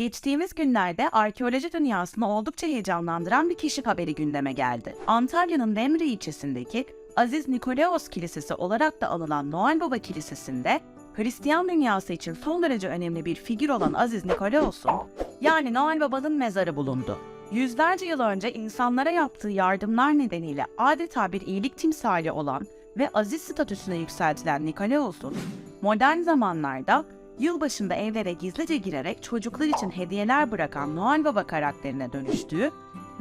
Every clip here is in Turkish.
Geçtiğimiz günlerde arkeoloji dünyasını oldukça heyecanlandıran bir keşif haberi gündeme geldi. Antalya'nın Demre ilçesindeki Aziz Nikolaos Kilisesi olarak da anılan Noel Baba Kilisesi'nde Hristiyan dünyası için son derece önemli bir figür olan Aziz Nikolaos'un yani Noel Baba'nın mezarı bulundu. Yüzlerce yıl önce insanlara yaptığı yardımlar nedeniyle adeta bir iyilik timsali olan ve aziz statüsüne yükseltilen Nikolaos'un modern zamanlarda yılbaşında evlere gizlice girerek çocuklar için hediyeler bırakan Noel Baba karakterine dönüştüğü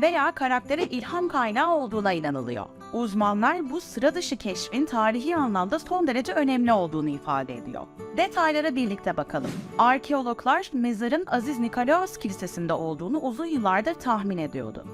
veya karaktere ilham kaynağı olduğuna inanılıyor. Uzmanlar bu sıra dışı keşfin tarihi anlamda son derece önemli olduğunu ifade ediyor. Detaylara birlikte bakalım. Arkeologlar mezarın Aziz Nikolaos Kilisesi'nde olduğunu uzun yıllardır tahmin ediyordu.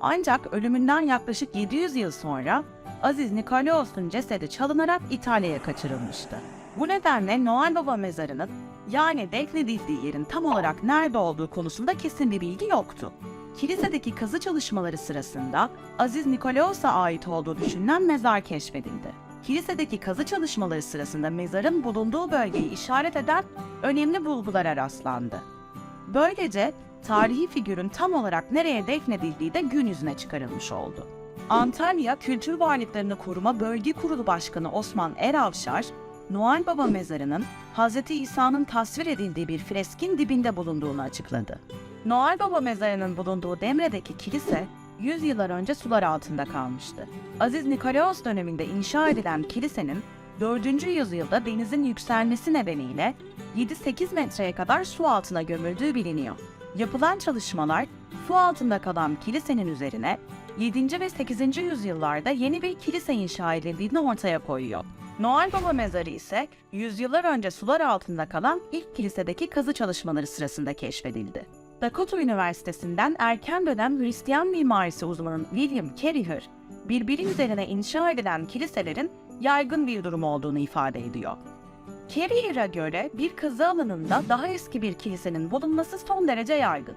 Ancak ölümünden yaklaşık 700 yıl sonra Aziz Nikolaos'un cesedi çalınarak İtalya'ya kaçırılmıştı. Bu nedenle Noel Baba mezarının yani defnedildiği yerin tam olarak nerede olduğu konusunda kesin bir bilgi yoktu. Kilisedeki kazı çalışmaları sırasında Aziz Nikolaos'a ait olduğu düşünülen mezar keşfedildi. Kilisedeki kazı çalışmaları sırasında mezarın bulunduğu bölgeyi işaret eden önemli bulgulara rastlandı. Böylece tarihi figürün tam olarak nereye defnedildiği de gün yüzüne çıkarılmış oldu. Antalya Kültür Varlıklarını Koruma Bölge Kurulu Başkanı Osman Eravşar, Noel Baba mezarının Hz. İsa'nın tasvir edildiği bir freskin dibinde bulunduğunu açıkladı. Noel Baba mezarının bulunduğu Demre'deki kilise 100 yıllar önce sular altında kalmıştı. Aziz Nikolaos döneminde inşa edilen kilisenin 4. yüzyılda denizin yükselmesi nedeniyle 7-8 metreye kadar su altına gömüldüğü biliniyor. Yapılan çalışmalar su altında kalan kilisenin üzerine 7. ve 8. yüzyıllarda yeni bir kilise inşa edildiğini ortaya koyuyor. Noel Baba mezarı ise yüzyıllar önce sular altında kalan ilk kilisedeki kazı çalışmaları sırasında keşfedildi. Dakota Üniversitesi'nden erken dönem Hristiyan mimarisi uzmanı William Carrier, birbiri üzerine inşa edilen kiliselerin yaygın bir durum olduğunu ifade ediyor. Carrier'a göre bir kazı alanında daha eski bir kilisenin bulunması son derece yaygın.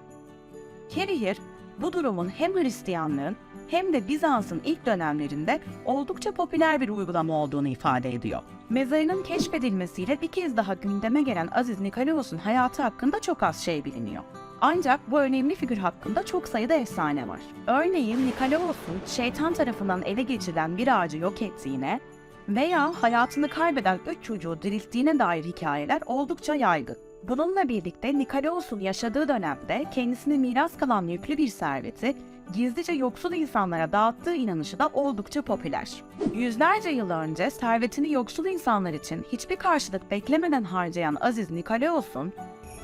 Carrier, bu durumun hem Hristiyanlığın hem de Bizans'ın ilk dönemlerinde oldukça popüler bir uygulama olduğunu ifade ediyor. Mezarının keşfedilmesiyle bir kez daha gündeme gelen Aziz Nikolaos'un hayatı hakkında çok az şey biliniyor. Ancak bu önemli figür hakkında çok sayıda efsane var. Örneğin Nikolaos'un şeytan tarafından ele geçirilen bir ağacı yok ettiğine veya hayatını kaybeden üç çocuğu dirilttiğine dair hikayeler oldukça yaygın. Bununla birlikte Nikolaos'un yaşadığı dönemde kendisine miras kalan yüklü bir serveti gizlice yoksul insanlara dağıttığı inanışı da oldukça popüler. Yüzlerce yıl önce servetini yoksul insanlar için hiçbir karşılık beklemeden harcayan Aziz Nikolaos'un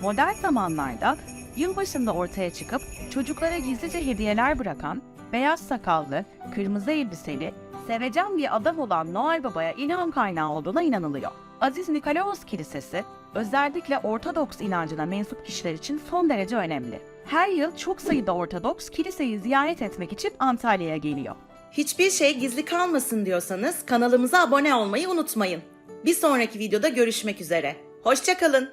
modern zamanlarda yılbaşında ortaya çıkıp çocuklara gizlice hediyeler bırakan, beyaz sakallı, kırmızı elbiseli, sevecen bir adam olan Noel Baba'ya ilham kaynağı olduğuna inanılıyor. Aziz Nikolaos Kilisesi, özellikle Ortodoks inancına mensup kişiler için son derece önemli. Her yıl çok sayıda Ortodoks kiliseyi ziyaret etmek için Antalya'ya geliyor. Hiçbir şey gizli kalmasın diyorsanız kanalımıza abone olmayı unutmayın. Bir sonraki videoda görüşmek üzere. Hoşçakalın.